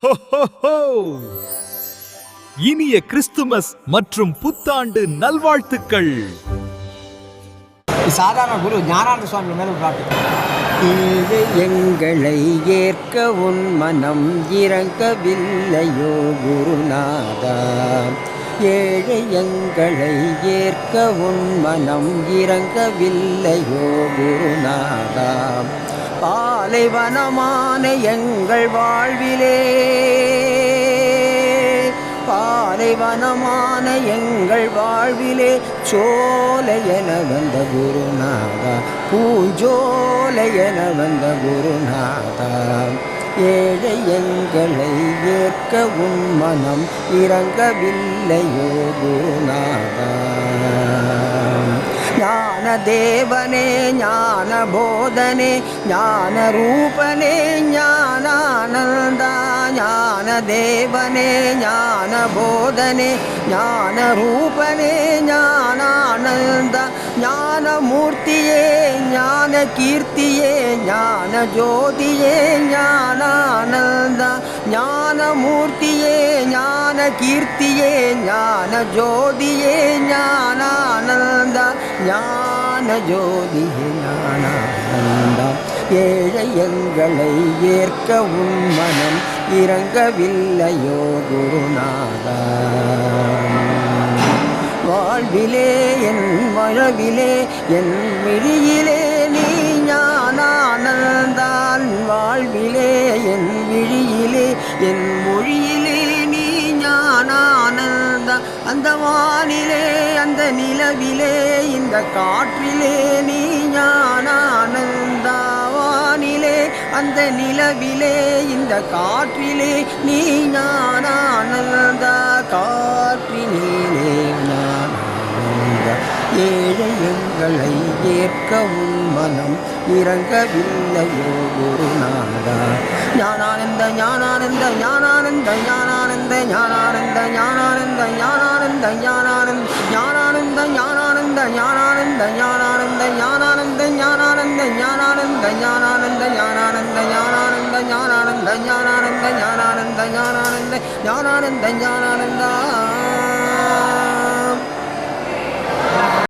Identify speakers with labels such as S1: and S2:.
S1: ஹோ, ஹோ, ஹோ! இனிய கிறிஸ்துமஸ் மற்றும் புத்தாண்டு நல்வாழ்த்துக்கள்.
S2: சாதாரண குரு ஞானானந்த சுவாமி மேல பிரார்த்தனை.
S3: ஏழை எங்களை ஏற்க உன் மனம் இறங்கவில்லையோ குருநாதா? ஏழை எங்களை ஏற்க உன் மனம் இறங்கவில்லையோ குருநாதா? பாலைவனமான எங்கள் வாழ்விலே பாலைவனமான எங்கள் வாழ்விலே சோலை என வந்த குருநாதா. பூஞ்சோலை என வந்த குருநாதா. ஏழை எங்களை ஏற்க உன் மனம் இறங்கவில்லையோ குருநாதா. ஞான தேவனே ஞான போதனே ஞான ரூபனே ஞானானந்தா ज्ञानदेवने ज्ञानबोधने ज्ञानरूपने ज्ञानानन्द ज्ञानमूर्तिये ज्ञानकीर्तिये ज्ञानज्योतिये ज्ञानानन्द ज्ञानमूर्तिये ज्ञानकीर्तिये ज्ञानज्योतिये ज्ञानानन्द ज्ञानज्योतिये ज्ञानानन्द ஏழை எங்களை ஏற்க உன் மனம் இறங்கவில்லையோ குருநாதா வாழ்விலே என் வழவிலே என் விழியிலே நீ ஞானானந்தான். வாழ்விலே என் விழியிலே என் மொழியிலே நீ ஞானானந்தா அந்த வானிலே அந்த நிலவிலே இந்த காற்றிலே நீ ஞானானந்த அந்த நிலவிலே இந்த காற்றிலே நீ ஞானானந்தா காற்றினிலே நான் ஏழை எங்களை ஏற்க உன் மனம் இறங்கவில்லையோ நாடா ஞானானந்த ஞானானந்த ஞானானந்த ஞானானந்த ஞானானந்த ஞானானந்த ஞானானந்த ஞானானந்த ஞானானந்த ஞானானந்த ஞானானந்த ஞானானந்த ஞானானந்த ஞானானந்த ஞானானந்த ஞானானந்த ஞானானந்த ஞானானந்த ஞானானந்த ஞானானந்த ஞானானந்த ஞானானந்த ஞானானந்த ஞானானந்தா.